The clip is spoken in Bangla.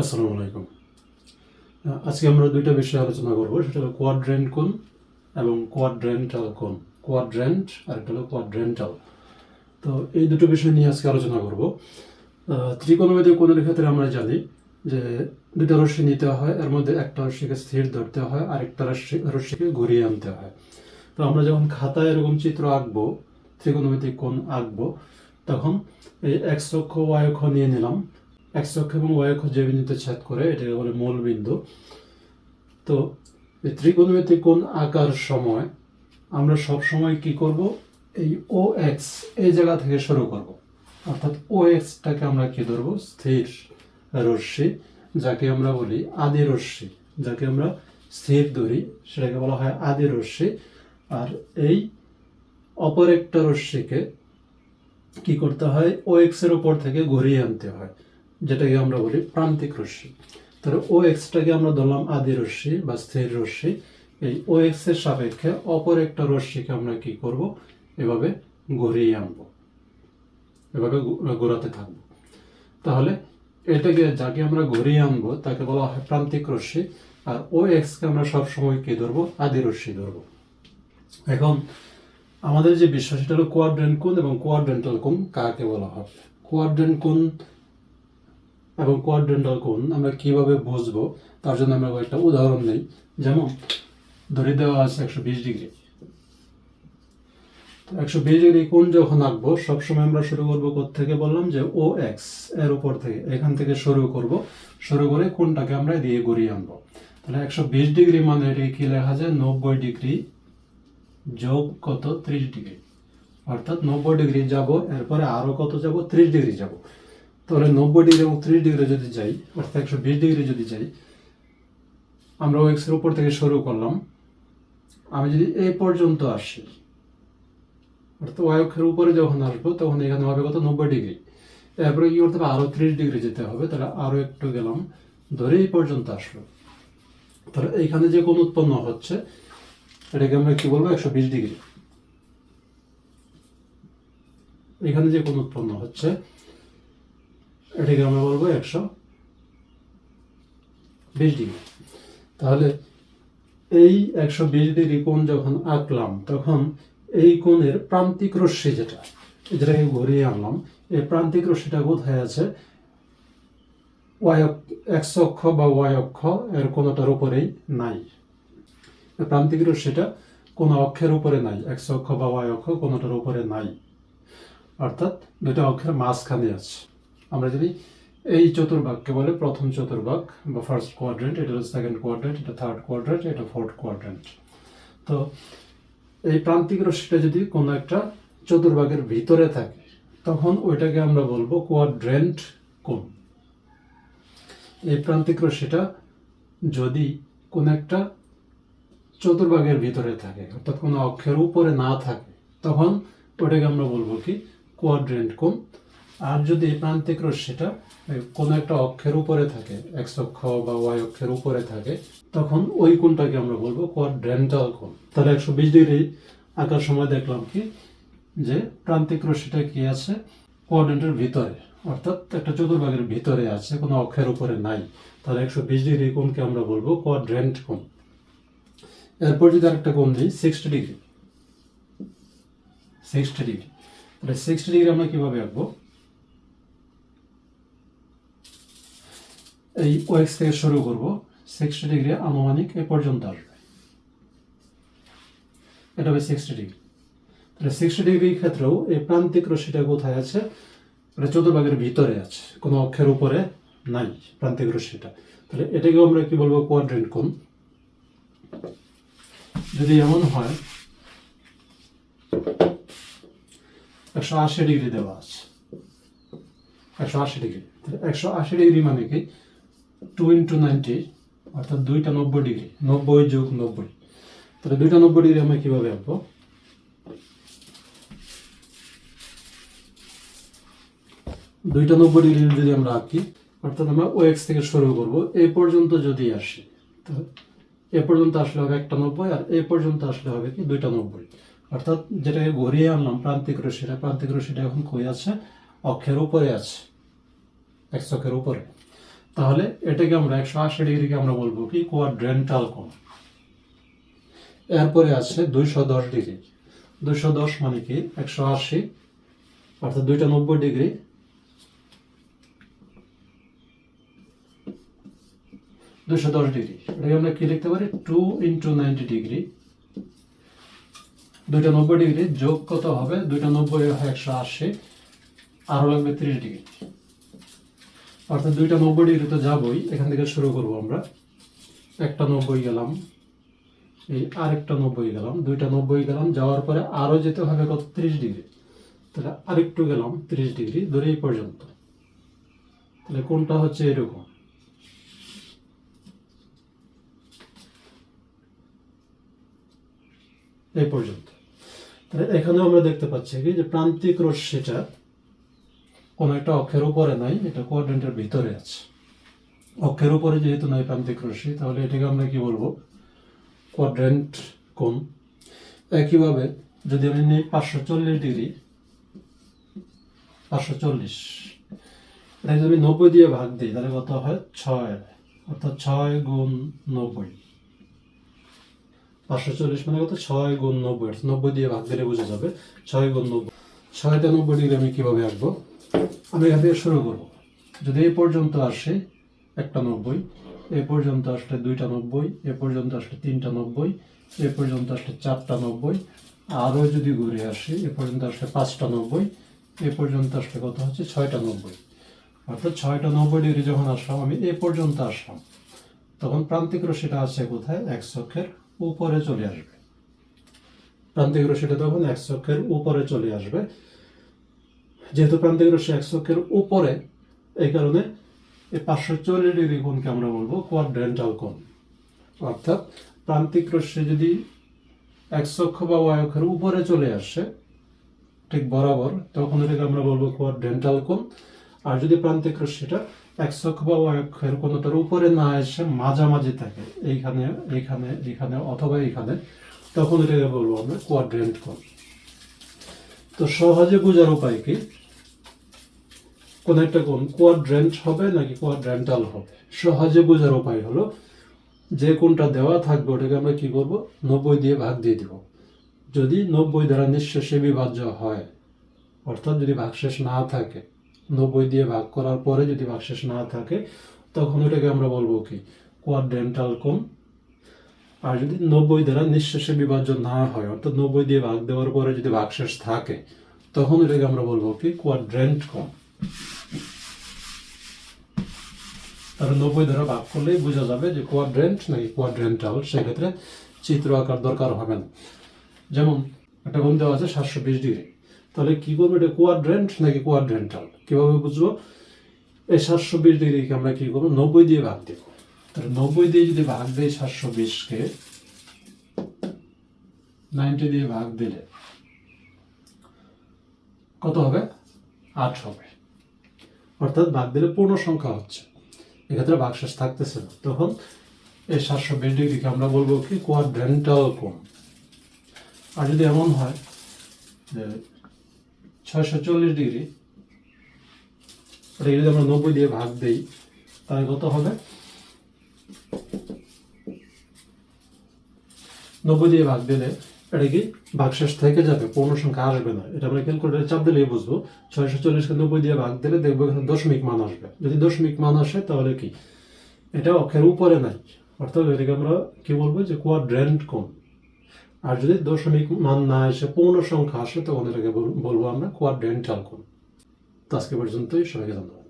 আসসালামু আলাইকুম। আজকে আমরা দুইটা বিষয়ে আলোচনা করব সেটা হলো কোয়াড্রেন্ট কোন এবং কোয়াড্রেন্টাল কোণ কোয়াড্রেন্ট আর একটা হলো কোয়াড্রেন্টাল তো এই দুটো বিষয় নিয়ে আজকে আলোচনা করব। আহ, ত্রিকোণমিতিক কোণের ক্ষেত্রে আমরা জানি যে দুটো রশ্মি নিতে হয় এর মধ্যে একটা রশ্মিকে স্থির ধরতে হয় আরেকটা রশ্মি রশ্মিকে ঘুরিয়ে আনতে হয়। তো আমরা যখন খাতায় এরকম চিত্র আঁকবো ত্রিকোণমিতিক কোণ আঁকবো তখন এই এক্স অক্ষ ওয়াই অক্ষ নিয়ে নিলাম। এক্স অক্ষ এবং ওয়াই অক্ষ যে বিন্দুতে ছেদ করে এটাকে বলে মূল বিন্দু। তো এই ত্রিকোণমিতিক কোণ আঁকার সময় আমরা সব সময় কি করব? এই ও এক্স এই জায়গা থেকে শুরু করব। অর্থাৎ ও এক্সটাকে আমরা কি ধরবো? স্থির রশ্মি, যাকে আমরা বলি আদি রশ্মি। যাকে আমরা স্থির ধরি, সেটাকে বলা হয় আদি রশ্মি। আর এই অপর একটা রশ্মিকে কি করতে হয়? ও এক্সের উপর থেকে ঘুরিয়ে আনতে হয়। যেটাকে আমরা বলি প্রান্তিক রশ্মি। তাহলে ও এক্সটাকে আমরা ধরলাম আদি রশ্মি বা স্থির রশ্মি। এই ও এক্সের সাপেক্ষে অপর একটা রশ্মিকে আমরা কি করব? এভাবে ঘুরিয়ে আনব। এভাবে ঘোরাতে থাকব। তাহলে এটাকে যাকে আমরা ঘুরিয়ে আনব, তাকে বলা হয় প্রান্তিক রশ্মি। আর ও এক্সকে আমরা সবসময় কি ধরবো? আদি রশ্মি ধরবো। এখন আমাদের যে বিষয় সেটা হলো কোয়াড্রেন্ট কোণ এবং কোয়াড্রেন্টাল কোণ কাকে বলা হয়? কোয়াড্রেন্ট কোণ এবং কোয়াড্রেন্টাল কোণ আমরা কীভাবে বুঝব, তার জন্য আমরা একটা উদাহরণ নেই। যেমন, ধরে দেওয়া আছে একশো বিশ ডিগ্রি। একশো বিশ ডিগ্রি কোণ যখন আঁকবো, সবসময় আমরা শুরু করব থেকে বললাম যে ও এক্সের উপর থেকে, এখান থেকে শুরু করব। শুরু করে কোণটাকে আমরা দিয়ে ঘুরিয়ে আনব। তাহলে একশো বিশ ডিগ্রি মানে এটি কি লেখা যায়? নব্বই ডিগ্রি যোগ কত? ত্রিশ ডিগ্রি। অর্থাৎ নব্বই ডিগ্রি যাব, এরপরে আরও কত যাব? ত্রিশ ডিগ্রি যাব। তাহলে নব্বই ডিগ্রি এবং ত্রিশ ডিগ্রি যদি যাই, অর্থাৎ একশো বিশ ডিগ্রি যদি যাই, আমরা এক্সের উপর থেকে শুরু করলাম। আমি যদি এই পর্যন্ত আসি, অর্থাৎ অক্ষের উপরে যখন আসব, তখন এখানে হবে কত? নব্বই ডিগ্রি। এরপরে কি করতে হবে? আরও ত্রিশ ডিগ্রি যেতে হবে, তাহলে আরও একটু গেলাম, ধরে এই পর্যন্ত আসলো। তাহলে এইখানে যে কোন উৎপন্ন হচ্ছে, এটাকে আমরা কি বলব? একশো বিশ ডিগ্রি। এখানে যে কোন উৎপন্ন হচ্ছে এটাকে আমরা বলব একশো? বিশ ডিগ্রি। তাহলে এই একশো বিশ ডিগ্রি কোণ যখন আঁকলাম, তখন এই কোণের প্রান্তিক রশ্মি যেটা, যেটাকে ঘুরিয়ে আনলাম, এই প্রান্তিক রশ্মিটা কোথায় আছে? এক্স অক্ষ বা ওয়াই অক্ষ এর কোনোটার উপরেই নাই। প্রান্তিক রশ্মিটা কোনো অক্ষের উপরে নাই, এক্স অক্ষ বা ওয়াই অক্ষ কোনোটার উপরে নাই। অর্থাৎ দুটো অক্ষের মাঝখানে আছে। আমরা যদি এই চতুর্ভাগকে বলে প্রথম চতুর্ভাগ বা ফার্স্ট কোয়াড্রেন্ট এটা হচ্ছে সেকেন্ড কোয়াড্রেন্ট এটা থার্ড কোয়াড্রেন্ট এটা ফোর্থ কোয়াড্রেন্ট তো এই প্রান্তিক রশ্মিটা যদি কোনো একটা চতুর্ভাগের ভিতরে থাকে, তখন ওইটাকে আমরা বলব কোয়াড্রেন্ট কোণ। এই প্রান্তিক রশ্মিটা যদি কোনো একটা চতুর্ভাগের ভিতরে থাকে, অর্থাৎ কোনো অক্ষের উপরে না থাকে, তখন ওটাকে আমরা বলব কি? কোয়াড্রেন্ট কোণ। আর যদি এই প্রান্তিক রশ্মিটা কোনো একটা অক্ষের উপরে থাকে, এক্স অক্ষ বা ওয়াই অক্ষের উপরে থাকে, তখন ওই কোণটাকে আমরা বলব কোয়াড্রেন্টাল কোণ। তাহলে একশো বিশ ডিগ্রি আঁকার সময় দেখলাম কি, যে প্রান্তিক রশ্মিটা কি আছে? কোয়াড্রেন্টের ভিতরে। অর্থাৎ একটা চতুর্ভাগের ভিতরে আছে, কোনো অক্ষের উপরে নাই। তাহলে একশো বিশ ডিগ্রি কোণকে আমরা বলব কোয়াড্রেন্ট কোণ। এরপর যদি আরেকটা কোণ দিই সিক্সটি ডিগ্রি। Sixty degree. তাহলে সিক্সটি ডিগ্রি আমরা কীভাবে আঁকবো? এই ওয়েক্স থেকে শুরু করব। সিক্সটি ডিগ্রি আনুমানিক এ পর্যন্ত আসবে। এটা হবে সিক্সটি ডিগ্রি তাহলে সিক্সটি ডিগ্রির ক্ষেত্রেও এই প্রান্তিক রশ্মিটা কোথায় আছে? এটা চতুর্ভাগের ভিতরে আছে, কোনো অক্ষের উপরে নাই প্রান্তিক রশ্মিটা। তাহলে এটাকেও আমরা কি বলব? কোয়াড্রেন্ট কোণ। যদি এমন হয়, একশো আশি ডিগ্রি দেওয়া আছে। একশো আশি ডিগ্রি একশো আশি ডিগ্রি মানে কি? টু ইন্টু নাইনটি অর্থাৎ দুইটা নব্বই ডিগ্রি, নব্বই যোগ নব্বই। তাহলে দুইটা নব্বই ডিগ্রি আমরা কীভাবে আঁকবো? দুইটা নব্বই ডিগ্রি যদি আমরা আঁকি, অর্থাৎ আমরা ও এক্স থেকে শুরু করব এই পর্যন্ত যদি আসি এ পর্যন্ত আসলে হবে একটা নব্বই, আর এ পর্যন্ত আসলে হবে কি দুইটা নব্বই। অর্থাৎ যেটাকে ঘুরিয়ে আনলাম, প্রান্তিক রশ্মিটা প্রান্তিক রশ্মিটা এখন কই আছে? অক্ষের উপরে আছে এক্স অক্ষের উপরে। তাহলে এটাকে আমরা একশো আশি ডিগ্রিকে আমরা বলব কি কোয়াড্রেন্টাল কোণ। এরপরে আছে দুইশো দশ ডিগ্রি। দুইশো দশ মানে কি একশো আশি, অর্থাৎ দুইটা নব্বই ডিগ্রি। দুশো দশ ডিগ্রি। এটাকে আমরা কি লিখতে পারি? Two into ninety degree. দুইটা নব্বই ডিগ্রি যোগ কত হবে? দুইটা নব্বই হয় একশো আশি, আরও লাগবে ত্রিশ ডিগ্রি। অর্থাৎ দুইটা নব্বই ডিগ্রি তো যাবই, এখান থেকে শুরু করব আমরা। একটা নব্বই গেলাম, এই আরেকটা নব্বই গেলাম, দুইটা নব্বই গেলাম, যাওয়ার পরে আরও যেতে হবে কত? তিরিশ ডিগ্রি। তাহলে আরেকটু গেলাম, তিরিশ ডিগ্রি ধরে এই পর্যন্ত। তাহলে কোনটা হচ্ছে এরকম? এই পর্যন্ত। তাহলে এখানেও আমরা দেখতে পাচ্ছি কি যে প্রান্তিক রশ্মিটা কোনো একটা অক্ষের উপরে নাই, এটা কোয়াড্রেন্টের ভিতরে আছে। অক্ষের উপরে যেহেতু নাই প্রান্তিক রশ্মি, তাহলে এটাকে আমরা কি বলব? কোয়াড্রেন্ট কোণ। একইভাবে যদি আমি নিই পাঁচশো চল্লিশ ডিগ্রি, পাঁচশো চল্লিশ। এটা যদি নব্বই দিয়ে ভাগ দিই, তাহলে কত হয়? ছয়। অর্থাৎ ছয় গুণ নব্বই। পাঁচশো চল্লিশ মানে কত? ছয় গুণ নব্বই। নব্বই দিয়ে ভাগ দিলে বোঝা যাবে, ছয় গুণ নব্বই। ছয়টা নব্বই ডিগ্রি আমি কীভাবে আঁকবো? আমি এখান থেকে শুরু করব। যদি এই পর্যন্ত আসে একটা নব্বই, এ পর্যন্ত আসলে দুইটা নব্বই, এ পর্যন্ত আসলে তিনটা নব্বই, এ পর্যন্ত আসলে চারটা নব্বই, আরও যদি ঘুরে আসি, এ পর্যন্ত আসলে পাঁচটা নব্বই, এ পর্যন্ত আসলে কত হচ্ছে? ছয়টা নব্বই। অর্থাৎ ছয়টা নব্বই ডিগ্রি যখন আসলাম, আমি এ পর্যন্ত আসলাম, তখন প্রান্তিক রশিটা আছে কোথায়? এক চক্ষের উপরে চলে আসবে। প্রান্তিক রশিটা তখন এক চক্ষের উপরে চলে আসবে। যেহেতু প্রান্তিক রশ্মি এক চক্ষের উপরে, এই কারণে এই পাঁচশো চল্লিশ ডিগ্রি কোণকে আমরা বলব কোয়াড্রেন্টাল কোণ। অর্থাৎ প্রান্তিক রশ্মি যদি এক চক্ষ বা অক্ষের উপরে চলে আসে, ঠিক বরাবর, তখন এটাকে আমরা বলব কোয়াড্রেন্টাল কোণ। আর যদি প্রান্তিক রশ্মিটা এক চক্ষ বা অক্ষের কোনোটার উপরে না এসে মাঝামাঝি থাকে, এইখানে এইখানে এইখানে অথবা এইখানে, তখন এটাকে বলব আমরা কোয়াড্রেন্ট কোণ। তো সহজে বোঝার উপায় কি? কোন একটা কোণ কোয়াড্রেন্ট হবে নাকি কোয়াড্রেন্টাল হবে? সহজে বোঝার উপায় হলো, যে কোনটা দেওয়া থাকবে ওটাকে আমরা কি করব? নব্বই দিয়ে ভাগ দিয়ে দিব। যদি নব্বই দ্বারা নিঃশেষে বিভাজ্য হয়, অর্থাৎ যদি ভাগশেষ না থাকে, নব্বই দিয়ে ভাগ করার পরে যদি ভাগশেষ না থাকে, তখন ওটাকে আমরা বলব কি? কোয়াড্রেন্টাল কোণ আর যদি নব্বই দ্বারা নিঃশেষে বিভাজ্য না হয়, অর্থাৎ নব্বই দিয়ে ভাগ দেওয়ার পরে যদি ভাগশেষ থাকে, তখন এটাকে আমরা বলব কি? কোয়াড্রেন্ট কোণ তাহলে নব্বই দ্বারা ভাগ করলেই বোঝা যাবে যে কোয়াড্রেন্ট নাকি কোয়াড্রেন্টাল সেক্ষেত্রে চিত্র আঁকার দরকার হবে না। যেমন একটা কোণ দেওয়া আছে সাতশো বিশ ডিগ্রি। তাহলে কি করব? এটা কোয়াড্রেন্ট নাকি কোয়াড্রেন্টাল কীভাবে বুঝব? এই সাতশো বিশ ডিগ্রিকে আমরা কি করব? নব্বই দিয়ে ভাগ দেব। নব্বই দিয়ে যদি ভাগ দেয় সাতশো বিশকে, নাইনটি দিয়ে ভাগ দিলে কত হবে? আট হবে। অর্থাৎ ভাগ দিলে পূর্ণ সংখ্যা হচ্ছে। এক্ষেত্রে ভাগশেষ থাকতেছে না। তখন এই সাতশো বিশ ডিগ্রিকে আমরা বলব কি? কোয়াড্রেন্টাল কোণ। আর যদি এমন হয় যে ছয়শো চল্লিশ ডিগ্রি ওটা যদি আমরা নব্বই দিয়ে ভাগ দেই, তাহলে কত হবে? নব্বই দিয়ে ভাগ দিলে এটা কি ভাগশেষ থেকে যাবে, পূর্ণ সংখ্যা আসবে না। এটা আমরা ক্যালকুলেটারে চাপ দিলেই বুঝব। ছয়শো চল্লিশকে নব্বই দিয়ে ভাগ দিলে দেখব এখানে দশমিক মান আসবে। যদি দশমিক মান আসে তাহলে কি? এটা অক্ষের উপরে নাই। অর্থাৎ এটাকে আমরা কি বলব যে কোয়াড্রেন্ট কোণ। আর যদি দশমিক মান না এসে পূর্ণ সংখ্যা আসে, তখন এটাকে বলব আমরা কোয়াড্রেন্টাল কোণ। তো আজকে পর্যন্তই, সবাইকে ধন্যবাদ।